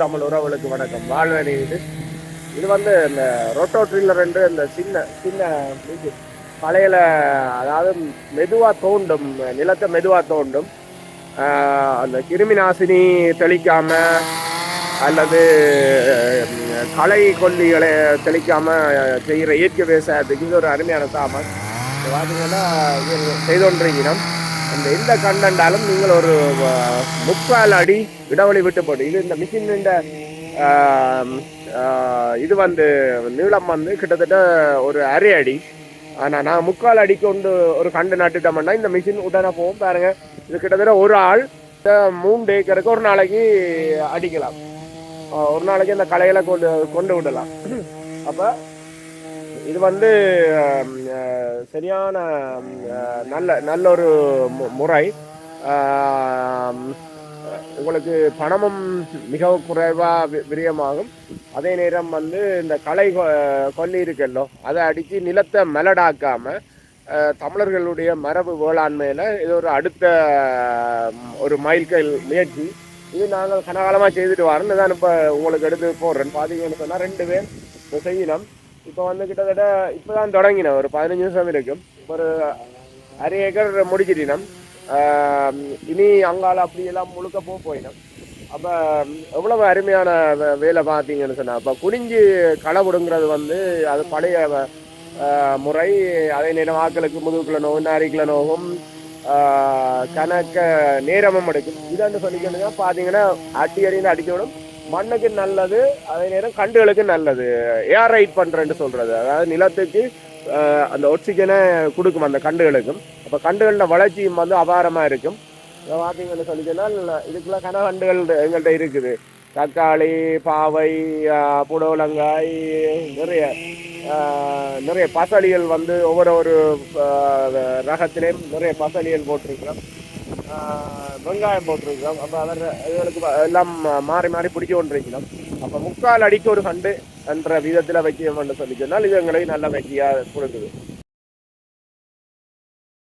தமிழ் உறவுகளுக்கு வணக்கம். வாழ்வனை இது இது வந்து இந்த ரொட்டோ ட்ரில்லர் என்று இந்த சின்ன சின்ன இது பழையில அதாவது மெதுவாக தோண்டும் நிலத்தை மெதுவாக தோண்டும் அந்த கிருமி நாசினி தெளிக்காம அல்லது களை கொல்லிகளை தெளிக்காம செய்கிற இயற்கை விவசாயத்துக்கு இது ஒரு அருமையான சாமான். பார்த்தீங்கன்னா இது செய்தொன்றினம் அந்த எந்த கண்டண்டாலும் நீங்கள் ஒரு முக்கால் அடி இடைவெளி விட்டு போட்டு இது இந்த மிஷின் இது வந்து நீளம் வந்து கிட்டத்தட்ட ஒரு அரை அடி. ஆனால் நான் முக்கால் அடி கொண்டு ஒரு கண்டு நட்டுட்டோம்னா இந்த மிஷின் உடனே போகும் பாருங்க. இது கிட்டத்தட்ட ஒரு ஆள் இந்த மூணு ஏக்கருக்கு ஒரு நாளைக்கு அடிக்கலாம். ஒரு நாளைக்கு இந்த களைகளை கொண்டு கொண்டு விடலாம். அப்போ இது வந்து சரியான நல்ல நல்ல ஒரு முறை. உங்களுக்கு பணமும் மிக குறைவாக விரியமாகும். அதே நேரம் வந்து இந்த களை கொ- கொல்லி இருக்கல்லோ அதை அடித்து நிலத்தை மெலடாக்காமல் தமிழர்களுடைய மரபு வேளாண்மையில் இது ஒரு அடுத்த ஒரு மைல்கல் முயற்சி. இது நாங்கள் கனகாலமாக செய்துட்டு வரோம். தான் இப்போ உங்களுக்கு எடுத்து போடுறேன். பார்த்தீங்கன்னு சொன்னால் ரெண்டு பேர் இதை செய்யணும். இப்போ வந்து கிட்டத்தட்ட இப்போ தான் தொடங்கினேன் ஒரு பதினஞ்சு நிமிஷம் இருக்கும் ஒரு அரை ஏக்கர் முடிச்சிட்டினோம் இனி அங்கால அப்படியெல்லாம் முழுக்க போக போயினோம் அப்போ எவ்வளவு அருமையான வே- வேலை பார்த்தீங்கன்னு சொன்னால் இப்போ குனிஞ்சு களை விடுங்கிறது வந்து அது பழைய முறை அதே நேரம் ஆக்களுக்கு முதுகுக்குள்ள நோவும் நாரிக்குள்ள நோவும் கணக்க நேரமும் எடுக்கும் இதாண்டு சொல்லிக்கணுங்க பார்த்தீங்கன்னா அடி அடின்னு அடிக்க விடும் மண்ணுக்கு நல்லது அதே நேரம் கண்டுகளுக்கு நல்லது. ஏர் ரைட் பண்ணுறேன்னு சொல்கிறது அதாவது நிலத்துக்கு ஆஹ் அந்த ஒக்சிஜனை கொடுக்கும் அந்த கண்டுகளுக்கும் அப்போ கண்டுகளில் வளர்ச்சியும் வந்து அபாரமாக இருக்கும். இதை பார்த்தீங்கன்னு சொல்லி சொன்னால் இதுக்குள்ள கனகண்டுகள் எங்கள்கிட்ட இருக்குது. தக்காளி பாவை புடவலங்காய் நிறைய நிறைய பசலிகள் வந்து ஒவ்வொரு ஒரு ரகத்திலையும் நிறைய பசலிகள் போட்டிருக்கிறோம். வெங்காயம் போட்டிருக்கிறோம். அப்போ அவர் இவங்களுக்கு எல்லாம் மாறி மாறி பிடிச்சி கொண்டிருக்கிறோம். அப்போ முக்கால் அடிக்கு ஒரு கண்டு என்ற விதத்தில் வைக்கணும்னு சொல்லி சொன்னால் இது எங்களுக்கு நல்ல வெற்றியாக கொடுக்குது.